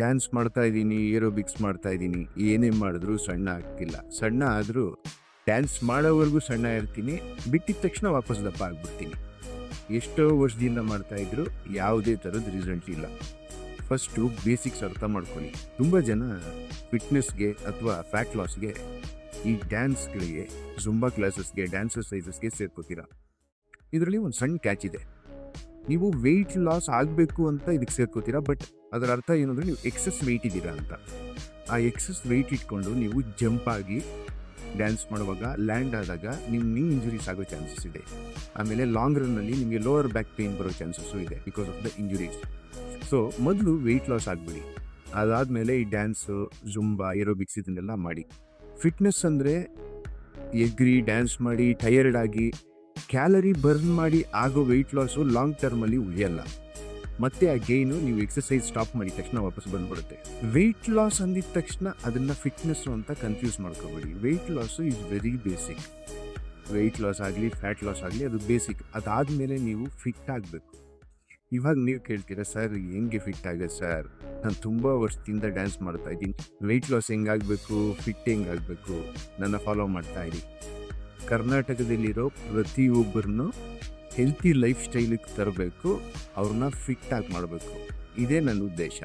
Dance ಮಾಡ್ತಾ ಇದ್ದೀನಿ aerobics ಮಾಡ್ತಾ ಇದ್ದೀನಿ, ಏನೇ ಮಾಡಿದ್ರು ಸಣ್ಣ ಆಗ್ತಿಲ್ಲ. ಸಣ್ಣ ಆದರೂ ಡ್ಯಾನ್ಸ್ ಮಾಡೋವರೆಗೂ ಸಣ್ಣ ಇರ್ತೀನಿ, ಬಿಟ್ಟಿದ ತಕ್ಷಣ ವಾಪಸ್ ದಪ್ಪ ಆಗ್ಬಿಡ್ತೀನಿ. ಎಷ್ಟೋ ವರ್ಷದಿಂದ ಮಾಡ್ತಾ ಇದ್ರು, ಯಾವುದೇ ಥರದ ರಿಸಲ್ಟ್ ಇಲ್ಲ. ಫಸ್ಟು ಬೇಸಿಕ್ಸ್ ಅರ್ಥ ಮಾಡ್ಕೊಳ್ಳಿ. ತುಂಬ ಜನ ಫಿಟ್ನೆಸ್ಗೆ ಅಥವಾ ಫ್ಯಾಟ್ ಲಾಸ್ಗೆ ಈ ಡ್ಯಾನ್ಸ್ಗಳಿಗೆ ಜುಂಬಾ ಕ್ಲಾಸಸ್ಗೆ ಡ್ಯಾನ್ಸ್ ಎಕ್ಸಸೈಸಸ್ಗೆ ಸೇರ್ಕೋತೀರಾ. ಇದರಲ್ಲಿ ಒಂದು ಸಣ್ಣ ಕ್ಯಾಚ್ ಇದೆ. ನೀವು ವೆಯ್ಟ್ ಲಾಸ್ ಆಗಬೇಕು ಅಂತ ಇದಕ್ಕೆ ಸೇರ್ಕೋತೀರಾ? ಬಟ್ ಅದರ ಅರ್ಥ ಏನಂದರೆ ನೀವು ಎಕ್ಸಸ್ ವೆಯ್ಟ್ ಇದ್ದೀರಾ ಅಂತ. ಆ ಎಕ್ಸಸ್ ವೆಯ್ಟ್ ಇಟ್ಕೊಂಡು ನೀವು ಜಂಪ್ ಆಗಿ ಡ್ಯಾನ್ಸ್ ಮಾಡುವಾಗ ಲ್ಯಾಂಡ್ ಆದಾಗ ನಿಮ್ಮ ನೀ ಇಂಜುರೀಸ್ ಆಗೋ ಚಾನ್ಸಸ್ ಇದೆ. ಆಮೇಲೆ ಲಾಂಗ್ ರನ್ನಲ್ಲಿ ನಿಮಗೆ ಲೋವರ್ ಬ್ಯಾಕ್ ಪೇನ್ ಬರೋ ಚಾನ್ಸಸ್ಸು ಇದೆ because of the injuries so ಮೊದಲು ವೆಯ್ಟ್ ಲಾಸ್ ಆಗಬೇಡಿ. ಅದಾದಮೇಲೆ ಈ ಡ್ಯಾನ್ಸು ಜುಂಬಾ ಏರೋಬಿಕ್ಸ್ ಇದನ್ನೆಲ್ಲ ಮಾಡಿ. ಫಿಟ್ನೆಸ್ ಅಂದರೆ ಎಗ್ರಿ ಡ್ಯಾನ್ಸ್ ಮಾಡಿ ಟಯರ್ಡ್ ಆಗಿ ಕ್ಯಾಲರಿ ಬರ್ನ್ ಮಾಡಿ ಆಗೋ ವೆಯ್ಟ್ ಲಾಸು ಲಾಂಗ್ ಟರ್ಮಲ್ಲಿ ಉಳಿಯಲ್ಲ. ಮತ್ತೆ ಆ ಗೇನು ನೀವು ಎಕ್ಸಸೈಸ್ ಸ್ಟಾಪ್ ಮಾಡಿದ ತಕ್ಷಣ ವಾಪಸ್ ಬಂದ್ಬಿಡುತ್ತೆ. ವೆಯ್ಟ್ ಲಾಸ್ ಅಂದಿದ ತಕ್ಷಣ ಅದನ್ನು ಫಿಟ್ನೆಸ್ಸು ಅಂತ ಕನ್ಫ್ಯೂಸ್ ಮಾಡ್ಕೋಬೇಡಿ. Weight loss is very basic weight loss ಆಗಲಿ ಫ್ಯಾಟ್ ಲಾಸ್ ಆಗಲಿ ಅದು ಬೇಸಿಕ್ ಅದಾದಮೇಲೆ ನೀವು ಫಿಟ್ ಆಗಬೇಕು. ಇವಾಗ ನೀವು ಕೇಳ್ತೀರಾ, ಸರ್, ಹೆಂಗೆ ಫಿಟ್ ಆಗುತ್ತೆ ಸರ್? ನಾನು ತುಂಬ ವರ್ಷದಿಂದ ಡ್ಯಾನ್ಸ್ ಮಾಡ್ತಾ ಇದ್ದೀನಿ. ವೆಯ್ಟ್ ಲಾಸ್ ಹೆಂಗಾಗಬೇಕು ಫಿಟ್ ಹೆಂಗಾಗಬೇಕು ನನ್ನ ಫಾಲೋ ಮಾಡ್ತಾ ಇರಿ. ಕರ್ನಾಟಕದಲ್ಲಿರೋ ಪ್ರತಿಯೊಬ್ಬರನ್ನು ಹೆಲ್ತಿ ಲೈಫ್ ಸ್ಟೈಲಿಗೆ ತರಬೇಕು ಅವ್ರನ್ನ ಫಿಟ್ ಆಗಿ ಮಾಡಬೇಕು. ಇದೇ ನನ್ನ ಉದ್ದೇಶ.